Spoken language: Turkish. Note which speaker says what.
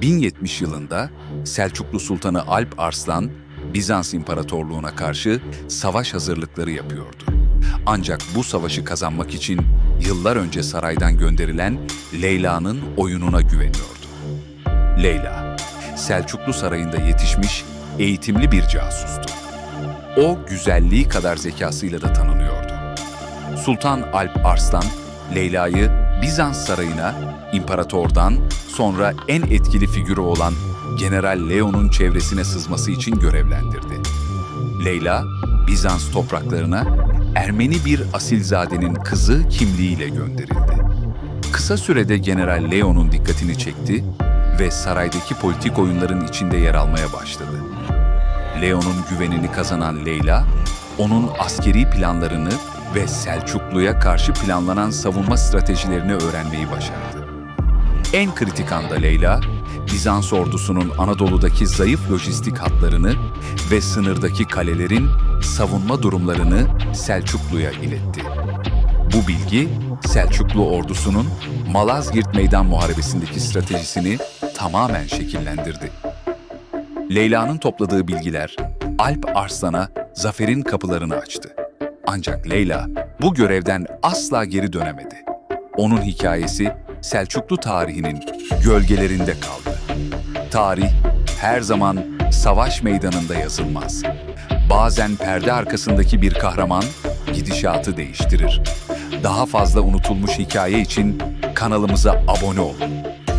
Speaker 1: 1070 yılında Selçuklu Sultanı Alp Arslan, Bizans İmparatorluğu'na karşı savaş hazırlıkları yapıyordu. Ancak bu savaşı kazanmak için yıllar önce saraydan gönderilen Leyla'nın oyununa güveniyordu. Leyla, Selçuklu Sarayı'nda yetişmiş, eğitimli bir casustu. O güzelliği kadar zekasıyla da tanınıyordu. Sultan Alp Arslan, Leyla'yı Bizans sarayına, imparatordan sonra en etkili figürü olan General Leon'un çevresine sızması için görevlendirdi. Leyla, Bizans topraklarına Ermeni bir asilzadenin kızı kimliğiyle gönderildi. Kısa sürede General Leon'un dikkatini çekti ve saraydaki politik oyunların içinde yer almaya başladı. Leon'un güvenini kazanan Leyla, onun askeri planlarını ve Selçuklu'ya karşı planlanan savunma stratejilerini öğrenmeyi başardı. En kritik anda Leyla, Bizans ordusunun Anadolu'daki zayıf lojistik hatlarını ve sınırdaki kalelerin savunma durumlarını Selçuklu'ya iletti. Bu bilgi, Selçuklu ordusunun Malazgirt Meydan Muharebesi'ndeki stratejisini tamamen şekillendirdi. Leyla'nın topladığı bilgiler Alp Arslan'a zaferin kapılarını açtı. Ancak Leyla bu görevden asla geri dönemedi. Onun hikayesi Selçuklu tarihinin gölgelerinde kaldı. Tarih her zaman savaş meydanında yazılmaz. Bazen perde arkasındaki bir kahraman gidişatı değiştirir. Daha fazla unutulmuş hikaye için kanalımıza abone olun.